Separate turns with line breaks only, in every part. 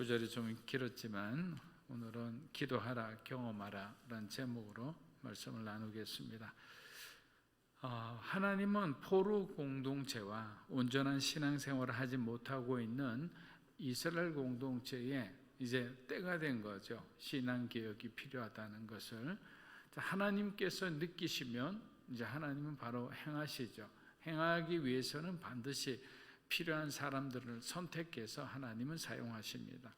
구절이 좀 길었지만 오늘은 기도하라 경험하라 라는 제목으로 말씀을 나누겠습니다. 어, 하나님은 포로 공동체와 온전한 신앙생활을 하지 못하고 있는 이스라엘 공동체에 이제 때가 된 거죠. 신앙 개혁이 필요하다는 것을 하나님께서 느끼시면 이제 하나님은 바로 행하시죠. 행하기 위해서는 반드시 필요한 사람들을 선택해서 하나님은 사용하십니다.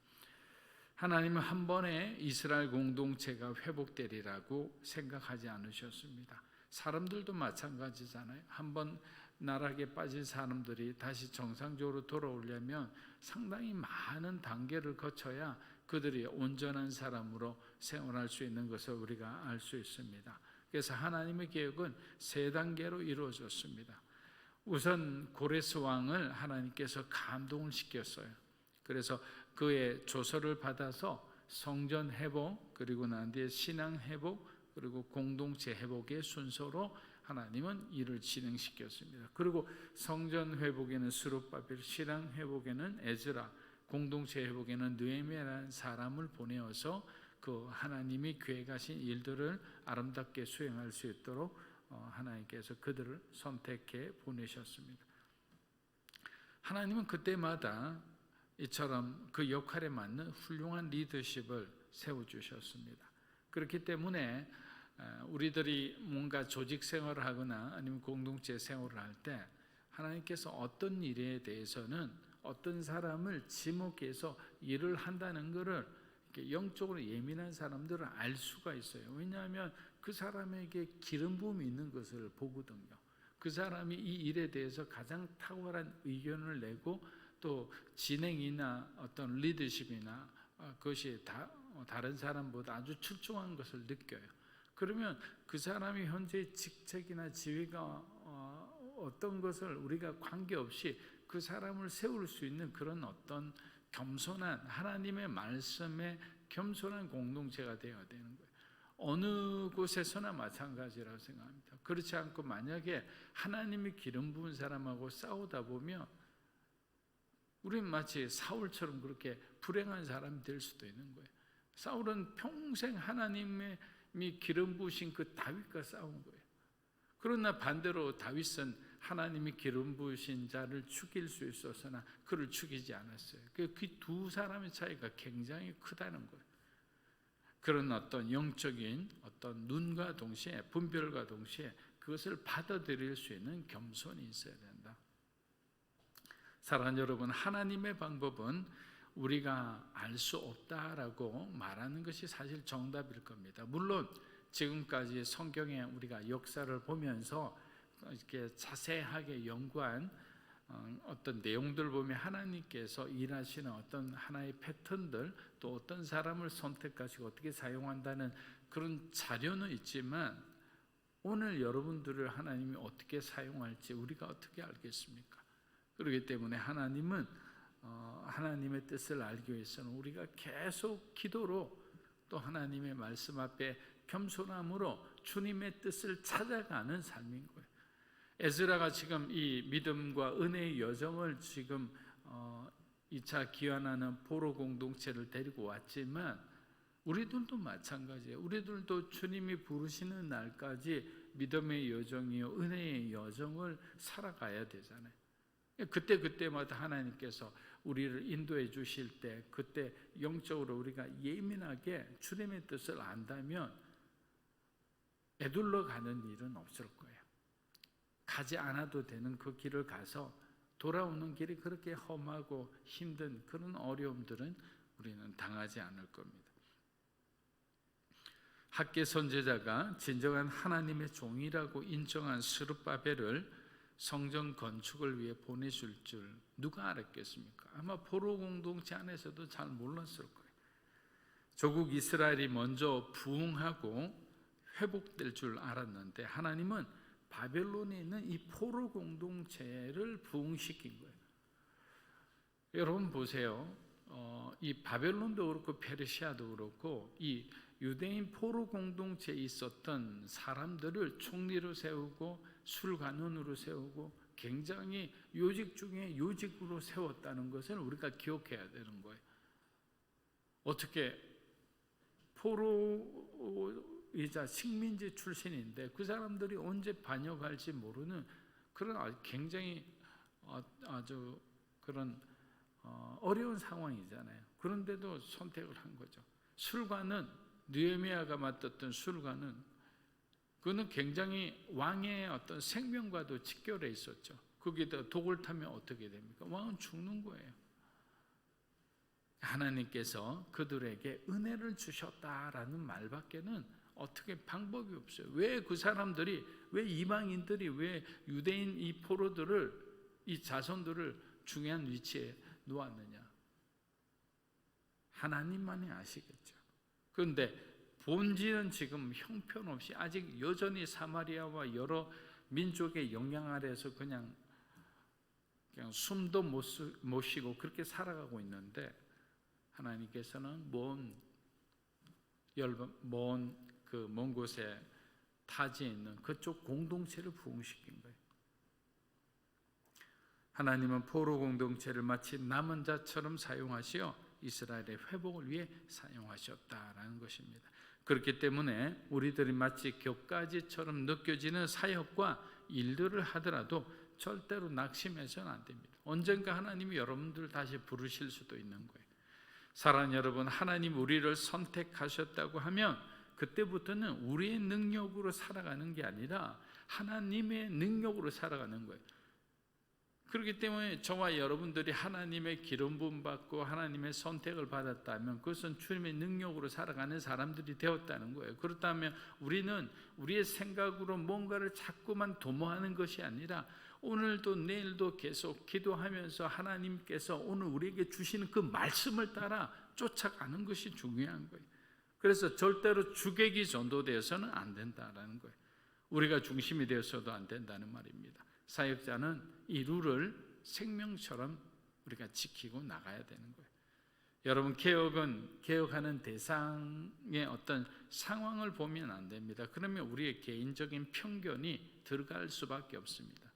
하나님은 한 번에 이스라엘 공동체가 회복되리라고 생각하지 않으셨습니다. 사람들도 마찬가지잖아요. 한 번 나락에 빠진 사람들이 다시 정상적으로 돌아오려면 상당히 많은 단계를 거쳐야 그들이 온전한 사람으로 생활할 수 있는 것을 우리가 알 수 있습니다. 그래서 하나님의 계획은 세 단계로 이루어졌습니다. 우선 고레스 왕을 하나님께서 감동을 시켰어요. 그래서 그의 조서를 받아서 성전 회복 그리고 난 뒤에 신앙 회복 그리고 공동체 회복의 순서로 하나님은 일을 진행시켰습니다. 그리고 성전 회복에는 스룹바빌, 신앙 회복에는 에즈라, 공동체 회복에는 느헤미야라는 사람을 보내어서 그 하나님이 계획하신 일들을 아름답게 수행할 수 있도록 어, 하나님께서 그들을 선택해 보내셨습니다. 하나님은 그때마다 이처럼 그 역할에 맞는 훌륭한 리더십을 세워주셨습니다. 그렇기 때문에 어, 우리들이 뭔가 조직 생활을 하거나 아니면 공동체 생활을 할 때 하나님께서 어떤 일에 대해서는 어떤 사람을 지목해서 일을 한다는 것을 영적으로 예민한 사람들은 알 수가 있어요. 왜냐하면 그 사람에게 기름 부음이 있는 것을 보거든요. 그 사람이 이 일에 대해서 가장 탁월한 의견을 내고 또 진행이나 어떤 리더십이나 어, 그것이 다, 어, 다른 사람보다 아주 출중한 것을 느껴요. 그러면 그 사람이 현재 직책이나 지위가 어, 어떤 것을 우리가 관계없이 그 사람을 세울 수 있는 그런 어떤 겸손한 하나님의 말씀에 겸손한 공동체가 되어야 되는 거예요. 어느 곳에서나 마찬가지라고 생각합니다. 그렇지 않고 만약에 하나님이 기름 부은 사람하고 싸우다 보면 우린 마치 사울처럼 그렇게 불행한 사람이 될 수도 있는 거예요. 사울은 평생 하나님이 기름 부으신 그 다윗과 싸운 거예요. 그러나 반대로 다윗은 하나님이 기름 부으신 자를 죽일 수 있어서나 그를 죽이지 않았어요. 그두 그 사람의 차이가 굉장히 크다는 거예요. 그런 어떤 영적인 어떤 눈과 동시에 분별과 동시에 그것을 받아들일 수 있는 겸손이 있어야 된다. 사랑하는 여러분, 하나님의 방법은 우리가 알 수 없다라고 말하는 것이 사실 정답일 겁니다. 물론 지금까지 성경에 우리가 역사를 보면서 이렇게 자세하게 연구한 어, 어떤 내용들 보면 하나님께서 일하시는 어떤 하나의 패턴들 또 어떤 사람을 선택하시고 어떻게 사용한다는 그런 자료는 있지만 오늘 여러분들을 하나님이 어떻게 사용할지 우리가 어떻게 알겠습니까? 그렇기 때문에 하나님은 어, 하나님의 뜻을 알기 위해서는 우리가 계속 기도로 또 하나님의 말씀 앞에 겸손함으로 주님의 뜻을 찾아가는 삶인 거예요. 에즈라가 지금 이 믿음과 은혜의 여정을 지금 어, 2차 기원하는 포로 공동체를 데리고 왔지만 우리들도 마찬가지예요. 우리들도 주님이 부르시는 날까지 믿음의 여정이요 은혜의 여정을 살아가야 되잖아요. 그때 그때마다 하나님께서 우리를 인도해 주실 때 그때 영적으로 우리가 예민하게 주님의 뜻을 안다면 애둘러 가는 일은 없을 예요 가지 않아도 되는 그 길을 가서 돌아오는 길이 그렇게 험하고 힘든 그런 어려움들은 우리는 당하지 않을 겁니다. 학계 선제자가 진정한 하나님의 종이라고 인정한 스룹바벨을 성전 건축을 위해 보내줄 줄 누가 알았겠습니까? 아마 포로 공동체 안에서도 잘 몰랐을 거예요. 조국 이스라엘이 먼저 부흥하고 회복될 줄 알았는데 하나님은 바벨론에 있는 이 포로 공동체를 부흥시킨 거예요. 여러분 보세요. 어, 이 바벨론도 그렇고 페르시아도 그렇고 이 유대인 포로 공동체에 있었던 사람들을 총리로 세우고 술관원으로 세우고 굉장히 요직 중에 요직으로 세웠다는 것을 우리가 기억해야 되는 거예요. 어떻게 포로 이자 식민지 출신인데 그 사람들이 언제 반역할지 모르는 그런 아, 굉장히 어, 아주 그런 어, 어려운 상황이잖아요. 그런데도 선택을 한 거죠. 술관은 느헤미야가 맡았던 술관은 그는 굉장히 왕의 어떤 생명과도 직결해 있었죠. 거기다 독을 타면 어떻게 됩니까? 왕은 죽는 거예요. 하나님께서 그들에게 은혜를 주셨다라는 말밖에는 어떻게 방법이 없어요. 왜 그 사람들이 왜 이방인들이 왜 유대인 이 포로들을 이 자손들을 중요한 위치에 놓았느냐? 하나님만이 아시겠죠. 그런데 본질은 지금 형편없이 아직 여전히 사마리아와 여러 민족의 영향 아래서 그냥 그냥 숨도 못, 쉬고 그렇게 살아가고 있는데 하나님께서는 먼 열방 먼 그먼 곳에 타지에 있는 그쪽 공동체를 부흥시킨 거예요. 하나님은 포로 공동체를 마치 남은 자처럼 사용하시어 이스라엘의 회복을 위해 사용하셨다라는 것입니다. 그렇기 때문에 우리들이 마치 격가지처럼 느껴지는 사역과 일들을 하더라도 절대로 낙심해서는 안 됩니다. 언젠가 하나님이 여러분들 다시 부르실 수도 있는 거예요. 사랑 여러분, 하나님 우리를 선택하셨다고 하면 그때부터는 우리의 능력으로 살아가는 게 아니라 하나님의 능력으로 살아가는 거예요. 그렇기 때문에 저와 여러분들이 하나님의 기름 부음 받고 하나님의 선택을 받았다면 그것은 주님의 능력으로 살아가는 사람들이 되었다는 거예요. 그렇다면 우리는 우리의 생각으로 뭔가를 자꾸만 도모하는 것이 아니라 오늘도 내일도 계속 기도하면서 하나님께서 오늘 우리에게 주시는 그 말씀을 따라 쫓아가는 것이 중요한 거예요. 그래서 절대로 주객이 전도되어서는 안 된다라는 거예요. 우리가 중심이 되어서도 안 된다는 말입니다. 사역자는 이 룰을 생명처럼 우리가 지키고 나가야 되는 거예요. 여러분 개혁은 개혁하는 대상의 어떤 상황을 보면 안 됩니다. 그러면 우리의 개인적인 편견이 들어갈 수밖에 없습니다.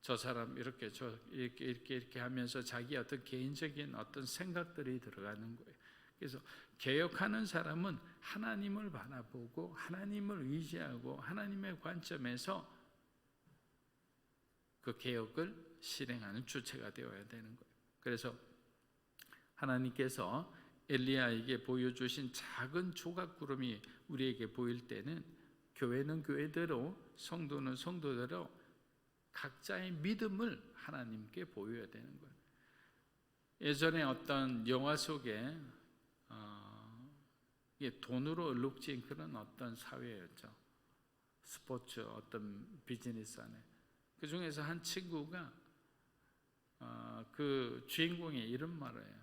저 사람 이렇게 저 이렇게 이렇게 이렇게 하면서 자기 어떤 개인적인 어떤 생각들이 들어가는 거예요. 그래서 개혁하는 사람은 하나님을 바라보고 하나님을 의지하고 하나님의 관점에서 그 개혁을 실행하는 주체가 되어야 되는 거예요. 그래서 하나님께서 엘리야에게 보여주신 작은 조각구름이 우리에게 보일 때는 교회는 교회대로 성도는 성도대로 각자의 믿음을 하나님께 보여야 되는 거예요. 예전에 어떤 영화 속에 이 돈으로 얼룩진 그런 어떤 사회였죠. 스포츠 어떤 비즈니스 안에 그 중에서 한 친구가 어, 그 주인공의 이런 말을 해요.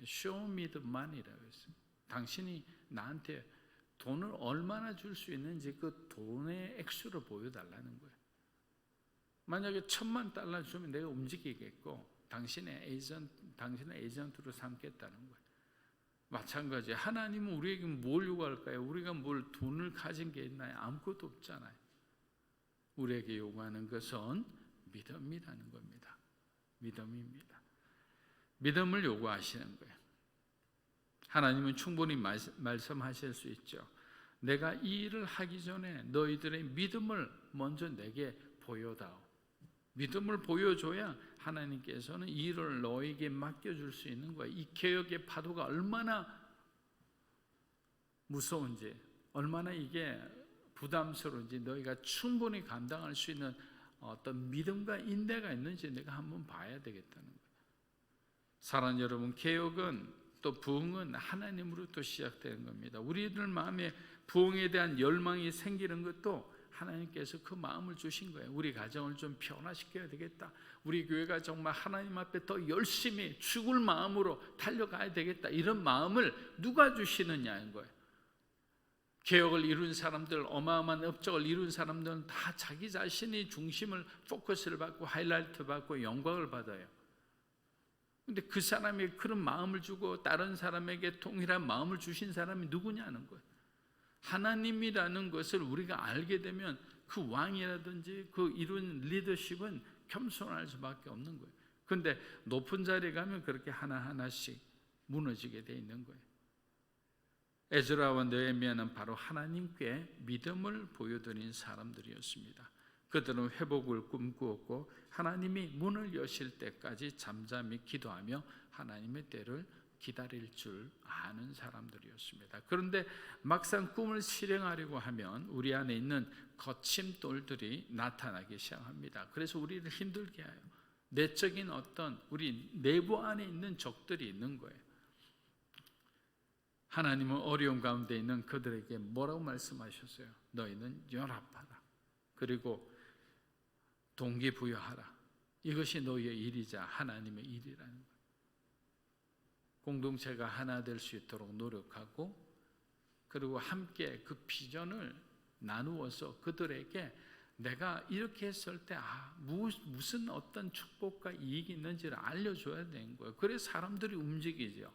Show me the money라고 했어요. 당신이 나한테 돈을 얼마나 줄 수 있는지 그 돈의 액수를 보여달라는 거예요. 만약에 천만 달러 주면 내가 움직이겠고 당신의 에이전 당신의 에이전트로 삼겠다는 거예요. 마찬가지. 하나님은 우리에게 뭘 요구할까요? 우리가 뭘 돈을 가진 게 있나요? 아무것도 없잖아요. 우리에게 요구하는 것은 믿음이라는 겁니다. 믿음입니다. 믿음을 요구하시는 거예요. 하나님은 충분히 말씀하실 수 있죠. 내가 이 일을 하기 전에 너희들의 믿음을 먼저 내게 보여다오. 믿음을 보여줘야 하나님께서는 일을 너에게 맡겨줄 수 있는 거야. 이 개혁의 파도가 얼마나 무서운지, 얼마나 이게 부담스러운지 너희가 충분히 감당할 수 있는 어떤 믿음과 인내가 있는지 내가 한번 봐야 되겠다는 거야요 사랑 여러분, 개혁은 또 부흥은 하나님으로부터 시작되는 겁니다. 우리들 마음에 부흥에 대한 열망이 생기는 것도 하나님께서 그 마음을 주신 거예요. 우리 가정을 좀 변화시켜야 되겠다. 우리 교회가 정말 하나님 앞에 더 열심히 죽을 마음으로 달려가야 되겠다. 이런 마음을 누가 주시느냐인 거예요. 개혁을 이룬 사람들, 어마어마한 업적을 이룬 사람들은 다 자기 자신이 중심을 포커스를 받고 하이라이트 받고 영광을 받아요. 근데 그 사람이 그런 마음을 주고 다른 사람에게 동일한 마음을 주신 사람이 누구냐는 거예요. 하나님이라는 것을 우리가 알게 되면 그 왕이라든지 그 이룬 리더십은 겸손할 수밖에 없는 거예요. 근데 높은 자리에 가면 그렇게 하나하나씩 무너지게 돼 있는 거예요. 에즈라와 느헤미야는 바로 하나님께 믿음을 보여드린 사람들이었습니다. 그들은 회복을 꿈꾸었고 하나님이 문을 여실 때까지 잠잠히 기도하며 하나님의 때를 기다릴 줄 아는 사람들이었습니다. 그런데 막상 꿈을 실행하려고 하면 우리 안에 있는 거침돌들이 나타나기 시작합니다. 그래서 우리를 힘들게 해요. 내적인 어떤 우리 내부 안에 있는 적들이 있는 거예요. 하나님은 어려움 가운데 있는 그들에게 뭐라고 말씀하셨어요? 너희는 연합하라. 그리고 동기부여하라. 이것이 너희의 일이자 하나님의 일이라는 거예요. 공동체가 하나 될 수 있도록 노력하고 그리고 함께 그 비전을 나누어서 그들에게 내가 이렇게 했을 때 아, 무슨 어떤 축복과 이익이 있는지를 알려줘야 되는 거예요. 그래 사람들이 움직이죠.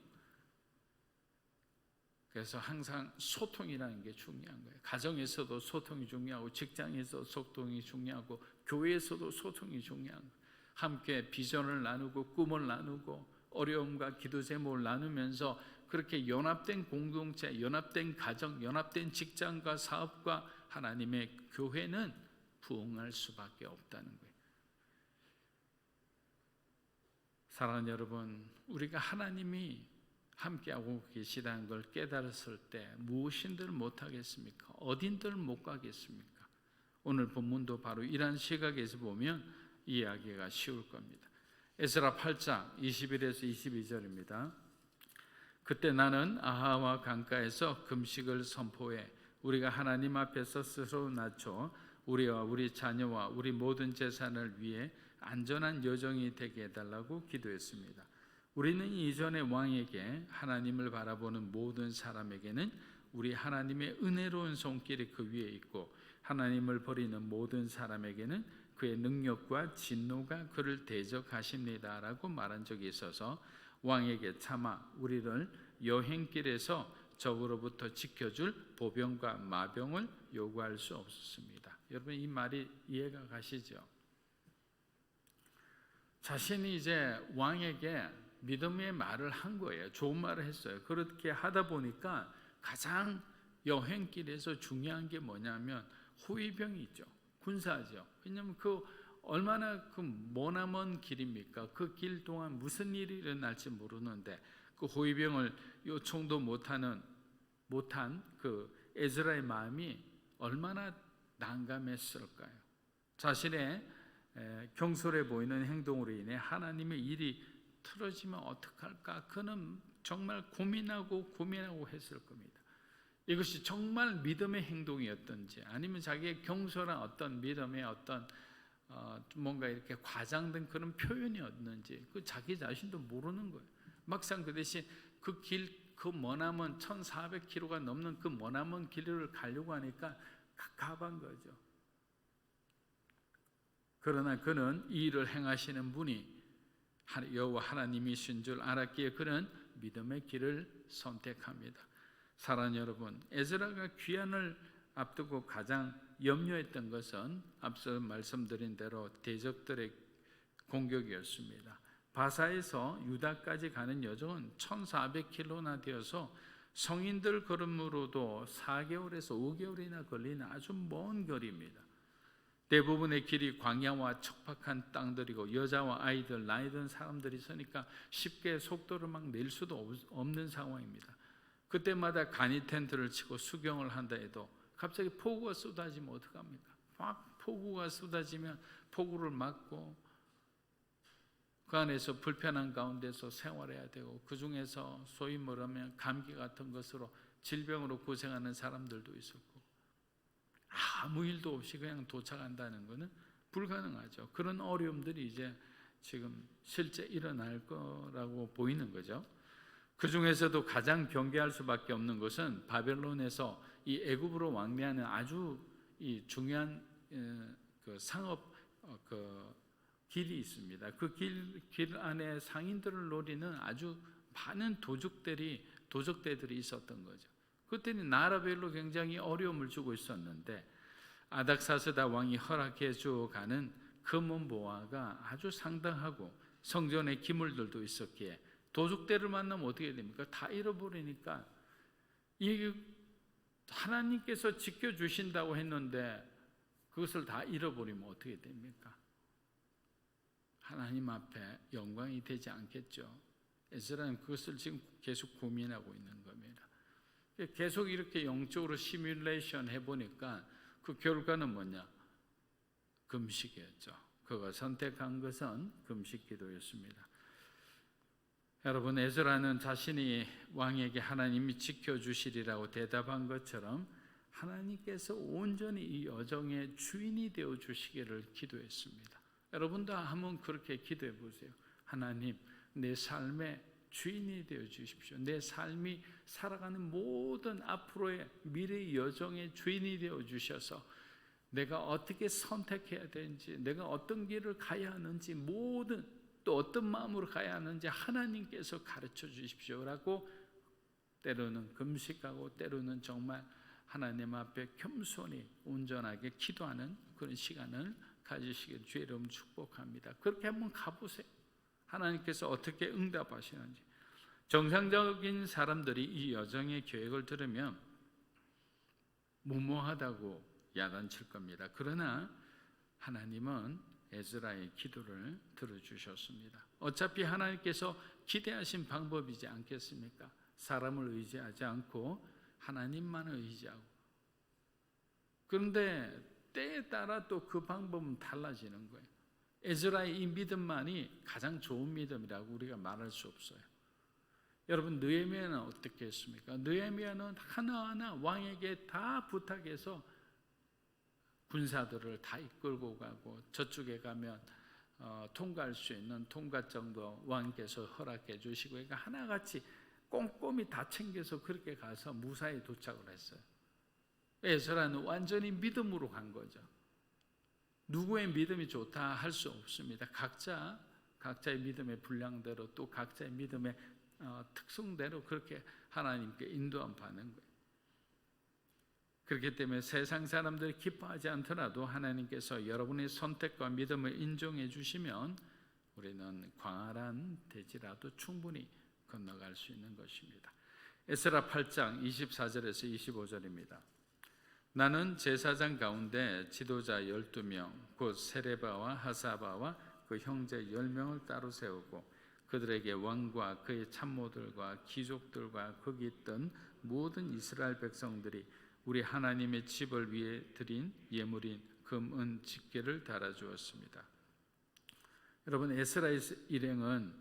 그래서 항상 소통이라는 게 중요한 거예요. 가정에서도 소통이 중요하고 직장에서 소통이 중요하고 교회에서도 소통이 중요한 거예요. 함께 비전을 나누고 꿈을 나누고 어려움과 기도 제목을 나누면서 그렇게 연합된 공동체, 연합된 가정, 연합된 직장과 사업과 하나님의 교회는 부흥할 수밖에 없다는 거예요. 사랑하는 여러분, 우리가 하나님이 함께하고 계시다는 걸 깨달았을 때 무엇인들 못하겠습니까? 어딘들 못 가겠습니까? 오늘 본문도 바로 이러 시각에서 보면 이해하기가 쉬울 겁니다. 에스라 8장 21에서 22절입니다. 그때 나는 아하와 강가에서 금식을 선포해 우리가 하나님 앞에서 스스로 낮춰 우리와 우리 자녀와 우리 모든 재산을 위해 안전한 여정이 되게 해달라고 기도했습니다. 우리는 이전의 왕에게 하나님을 바라보는 모든 사람에게는 우리 하나님의 은혜로운 손길이 그 위에 있고 하나님을 버리는 모든 사람에게는 그의 능력과 진노가 그를 대적하십니다라고 말한 적이 있어서 왕에게 차마 우리를 여행길에서 적으로부터 지켜줄 보병과 마병을 요구할 수 없었습니다. 여러분 이 말이 이해가 가시죠? 자신이 이제 왕에게 믿음의 말을 한 거예요. 좋은 말을 했어요. 그렇게 하다 보니까 가장 여행길에서 중요한 게 뭐냐면 호위병이죠. 군사죠. 왜냐하면 그 얼마나 그 머나먼 길입니까? 그 길 동안 무슨 일이 일어날지 모르는데 그 호위병을 요청도 못하는 못한 그 에즈라의 마음이 얼마나 난감했을까요? 자신의 경솔해 보이는 행동으로 인해 하나님의 일이 틀어지면 어떡할까? 그는 정말 고민하고 고민하고 했을 겁니다. 이것이 정말 믿음의 행동이었던지 아니면 자기의 경솔한 어떤 믿음의 어떤 어, 뭔가 이렇게 과장된 그런 표현이었는지 그 자기 자신도 모르는 거예요. 막상 그 대신 그 길, 그 머나먼 1,400km가 넘는 그 머나먼 길을 가려고 하니까 갑갑한 거죠. 그러나 그는 이 일을 행하시는 분이 여호와 하나님이신 줄 알았기에 그는 믿음의 길을 선택합니다. 사랑 여러분, 에스라가 귀환을 앞두고 가장 염려했던 것은 앞서 말씀드린 대로 대적들의 공격이었습니다. 바사에서 유다까지 가는 여정은 1,400km나 되어서 성인들 걸음으로도 4개월에서 5개월이나 걸리는 아주 먼 거리입니다. 대부분의 길이 광야와 척박한 땅들이고 여자와 아이들, 나이든 사람들이 서니까 쉽게 속도를 막 낼 수도 없는 상황입니다. 그때마다 간이 텐트를 치고 수경을 한다 해도 갑자기 폭우가 쏟아지면 어떡합니까? 막 폭우가 쏟아지면 폭우를 막고 그 안에서 불편한 가운데서 생활해야 되고 그 중에서 소위 말하면 감기 같은 것으로 질병으로 고생하는 사람들도 있었고 아무 일도 없이 그냥 도착한다는 것은 불가능하죠. 그런 어려움들이 이제 지금 실제 일어날 거라고 보이는 거죠. 그 중에서도 가장 경계할 수밖에 없는 것은 바벨론에서 이 애굽으로 왕래하는 아주 이 중요한 그 상업 어, 그 길이 있습니다. 그 길 길 안에 상인들을 노리는 아주 많은 도적들이 도적대들이 있었던 거죠. 그때는 나라별로 굉장히 어려움을 주고 있었는데 아닥사스다 왕이 허락해 주어가는 금은 보화가 아주 상당하고 성전의 기물들도 있었기에 도적대를 만나면 어떻게 됩니까? 다 잃어버리니까 이게 하나님께서 지켜주신다고 했는데 그것을 다 잃어버리면 어떻게 됩니까? 하나님 앞에 영광이 되지 않겠죠. 에스라는 그것을 지금 계속 고민하고 있는 겁니다. 계속 이렇게 영적으로 시뮬레이션 해보니까 그 결과는 뭐냐? 금식이었죠. 그가 선택한 것은 금식 기도였습니다. 여러분 에스라는 자신이 왕에게 하나님이 지켜주시리라고 대답한 것처럼 하나님께서 온전히 이 여정의 주인이 되어 주시기를 기도했습니다. 여러분도 한번 그렇게 기도해 보세요. 하나님, 내 삶의 주인이 되어 주십시오. 내 삶이 살아가는 모든 앞으로의 미래의 여정의 주인이 되어 주셔서 내가 어떻게 선택해야 되는지, 내가 어떤 길을 가야 하는지 모든 또 어떤 마음으로 가야 하는지 하나님께서 가르쳐 주십시오라고 때로는 금식하고 때로는 정말 하나님 앞에 겸손히 온전하게 기도하는 그런 시간을 가지시길 주의 이름 축복합니다. 그렇게 한번 가보세요. 하나님께서 어떻게 응답하시는지. 정상적인 사람들이 이 여정의 계획을 들으면 무모하다고 야단칠 겁니다. 그러나 하나님은 에즈라의 기도를 들어주셨습니다. 어차피 하나님께서 기대하신 방법이지 않겠습니까? 사람을 의지하지 않고 하나님만을 의지하고. 그런데 때에 따라 또 그 방법은 달라지는 거예요. 에즈라의 이 믿음만이 가장 좋은 믿음이라고 우리가 말할 수 없어요. 여러분 느헤미야는 어떻게 했습니까? 느헤미야는 하나하나 왕에게 다 부탁해서 군사들을 다 이끌고 가고 저쪽에 가면 어, 통과할 수 있는 통과정도 왕께서 허락해 주시고 그러니까 하나같이 꼼꼼히 다 챙겨서 그렇게 가서 무사히 도착을 했어요. 에서라는 완전히 믿음으로 간 거죠. 누구의 믿음이 좋다 할 수 없습니다. 각자 각자의 믿음의 분량대로 또 각자의 믿음의 어, 특성대로 그렇게 하나님께 인도함 받는 거예요. 그렇기 때문에 세상 사람들이 기뻐하지 않더라도 하나님께서 여러분의 선택과 믿음을 인정해 주시면 우리는 광활한 대지라도 충분히 건너갈 수 있는 것입니다. 에스라 8장 24절에서 25절입니다. 나는 제사장 가운데 지도자 12명, 곧 세레바와 하사바와 그 형제 10명을 따로 세우고 그들에게 왕과 그의 참모들과 귀족들과 거기 있던 모든 이스라엘 백성들이 우리 하나님의 집을 위해 드린 예물인 금은 집계를 달아 주었습니다. 여러분 에스라의 일행은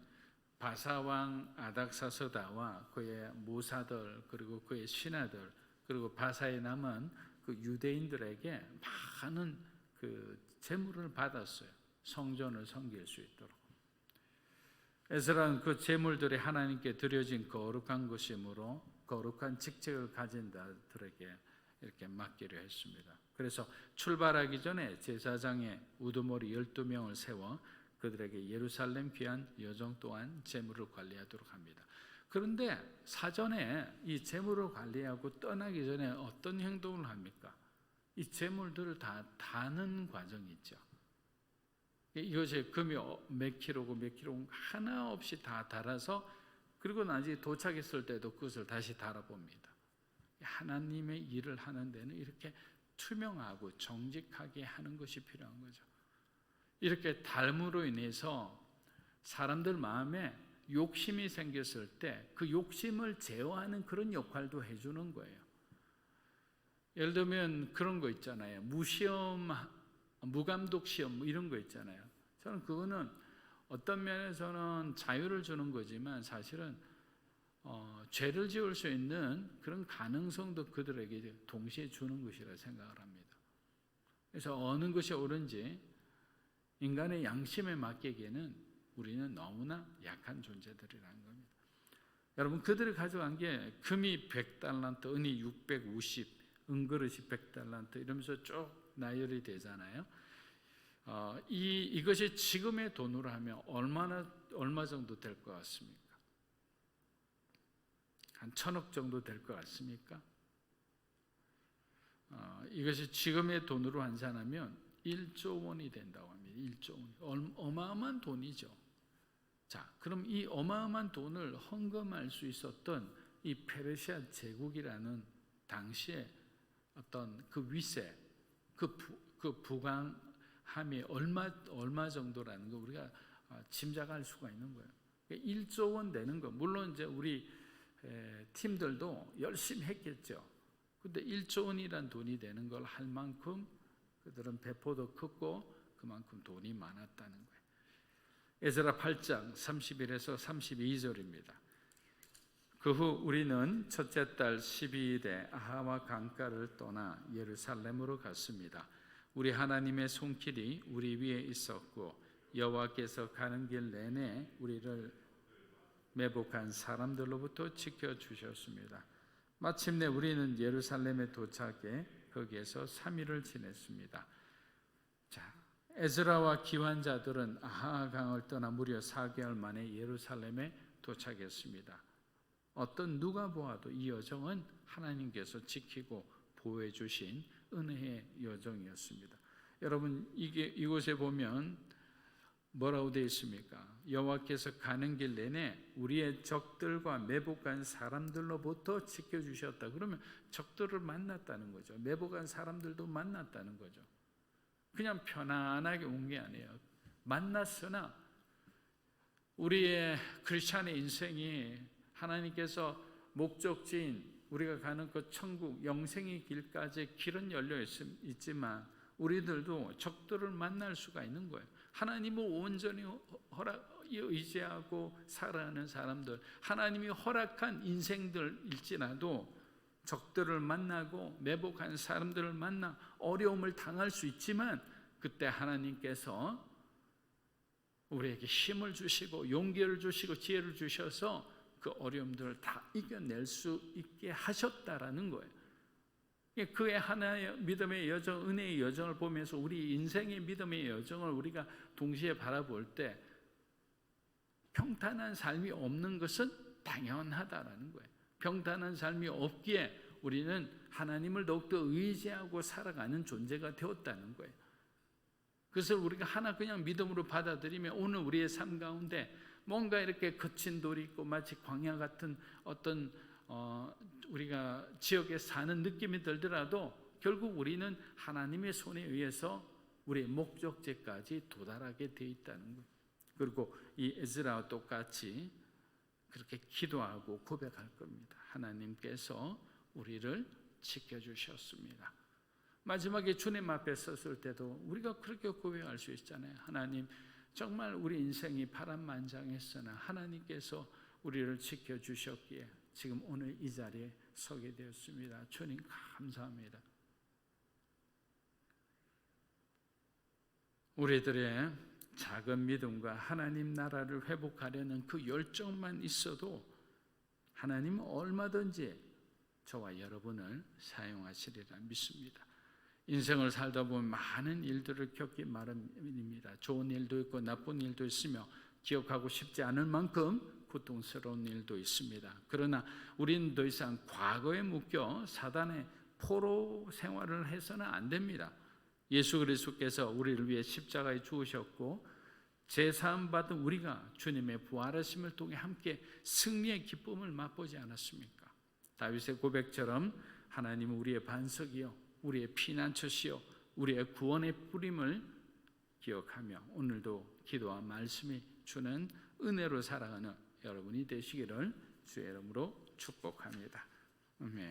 바사왕 아닥사서다와 그의 모사들 그리고 그의 신하들 그리고 바사에 남은 그 유대인들에게 많은 그 재물을 받았어요. 성전을 섬길 수 있도록. 에스라는 그 재물들이 하나님께 드려진 거룩한 것이므로 거룩한 직책을 가진 자들에게 이렇게 맡기려 했습니다. 그래서 출발하기 전에 제사장의 우두머리 12명을 세워 그들에게 예루살렘 귀한 여정 또한 재물을 관리하도록 합니다. 그런데 사전에 이 재물을 관리하고 떠나기 전에 어떤 행동을 합니까? 이 재물들을 다 다는 과정이 있죠. 이것이 금이 어, 몇키로고몇키로고 하나 없이 다 달아서 그리고 나중에 도착했을 때도 그것을 다시 달아봅니다. 하나님의 일을 하는 데는 이렇게 투명하고 정직하게 하는 것이 필요한 거죠. 이렇게 닮으로 인해서 사람들 마음에 욕심이 생겼을 때 그 욕심을 제어하는 그런 역할도 해주는 거예요. 예를 들면 그런 거 있잖아요. 무시험, 무감독 시험 뭐 이런 거 있잖아요. 저는 그거는 어떤 면에서는 자유를 주는 거지만 사실은 어, 죄를 지을 수 있는 그런 가능성도 그들에게 동시에 주는 것이라 생각을 합니다. 그래서 어느 것이 옳은지 인간의 양심에 맡기기에는 우리는 너무나 약한 존재들이라는 겁니다. 여러분 그들이 가져간 게 금이 100달란트, 은이 650, 은그릇이 100달란트 이러면서 쭉 나열이 되잖아요. 어, 이 이것이 지금의 돈으로 하면 얼마나 얼마 정도 될 것 같습니까? 한 천억 정도 될 것 같습니까? 어, 이것이 지금의 돈으로 환산하면 1조 원이 된다고 합니다. 1조 원. 어마어마한 돈이죠. 자, 그럼 이 어마어마한 돈을 헌금할 수 있었던 이 페르시아 제국이라는 당시에 어떤 그 위세, 그, 부, 그 부강함이 얼마, 얼마 정도라는 거 우리가 어, 짐작할 수가 있는 거예요. 1조 그러니까 원 되는 거. 물론 이제 우리 예, 팀들도 열심히 했겠죠. 근데 1조 원이란 돈이 되는 걸 할 만큼 그들은 배포도 컸고 그만큼 돈이 많았다는 거예요. 에스라 8장 31에서 32절입니다. 그 후 우리는 첫째 달 12일에 아하와 강가를 떠나 예루살렘으로 갔습니다. 우리 하나님의 손길이 우리 위에 있었고 여호와께서 가는 길 내내 우리를 매복한 사람들로부터 지켜주셨습니다. 마침내 우리는 예루살렘에 도착해 거기에서 3일을 지냈습니다. 자, 에즈라와 기환자들은 아하 강을 떠나 무려 4개월 만에 예루살렘에 도착했습니다. 어떤 누가 보아도 이 여정은 하나님께서 지키고 보호해 주신 은혜의 여정이었습니다. 여러분 이게 이곳에 보면 뭐라고 되어 있습니까? 여호와께서 가는 길 내내 우리의 적들과 매복한 사람들로부터 지켜 주셨다. 그러면 적들을 만났다는 거죠. 매복한 사람들도 만났다는 거죠. 그냥 편안하게 온 게 아니에요. 만났으나 우리의 크리스천의 인생이 하나님께서 목적지인 우리가 가는 그 천국 영생의 길까지 길은 열려 있지만 우리들도 적들을 만날 수가 있는 거예요. 하나님을 온전히 허락 의지하고 살아가는 사람들, 하나님이 허락한 인생들일지라도 적들을 만나고 매복한 사람들을 만나 어려움을 당할 수 있지만 그때 하나님께서 우리에게 힘을 주시고 용기를 주시고 지혜를 주셔서 그 어려움들을 다 이겨낼 수 있게 하셨다라는 거예요. 예, 그의 하나의 믿음의 여정, 은혜의 여정을 보면서 우리 인생의 믿음의 여정을 우리가 동시에 바라볼 때 평탄한 삶이 없는 것은 당연하다라는 거예요. 평탄한 삶이 없기에 우리는 하나님을 더욱더 의지하고 살아가는 존재가 되었다는 거예요. 그것을 우리가 하나 그냥 믿음으로 받아들이면 오늘 우리의 삶 가운데 뭔가 이렇게 거친 돌이 있고 마치 광야 같은 어떤 어, 우리가 지역에 사는 느낌이 들더라도 결국 우리는 하나님의 손에 의해서 우리의 목적지까지 도달하게 돼 있다는 것. 그리고 이 에즈라와 똑같이 그렇게 기도하고 고백할 겁니다. 하나님께서 우리를 지켜주셨습니다. 마지막에 주님 앞에 섰을 때도 우리가 그렇게 고백할 수 있잖아요. 하나님, 정말 우리 인생이 바람만장했으나 하나님께서 우리를 지켜주셨기에 지금 오늘 이 자리에 서게 되었습니다. 주님 감사합니다. 우리들의 작은 믿음과 하나님 나라를 회복하려는 그 열정만 있어도 하나님은 얼마든지 저와 여러분을 사용하시리라 믿습니다. 인생을 살다 보면 많은 일들을 겪기 마련입니다. 좋은 일도 있고 나쁜 일도 있으며 기억하고 싶지 않을 만큼 고통스러운 일도 있습니다. 그러나 우린 더 이상 과거에 묶여 사단의 포로 생활을 해서는 안 됩니다. 예수 그리스도께서 우리를 위해 십자가에 죽으셨고 제사함 받은 우리가 주님의 부활하심을 통해 함께 승리의 기쁨을 맛보지 않았습니까? 다윗의 고백처럼 하나님은 우리의 반석이요 우리의 피난처시요 우리의 구원의 뿌림을 기억하며 오늘도 기도와 말씀이 주는 은혜로 살아가는 여러분이 되시기를 주의 이름으로 축복합니다. 아멘.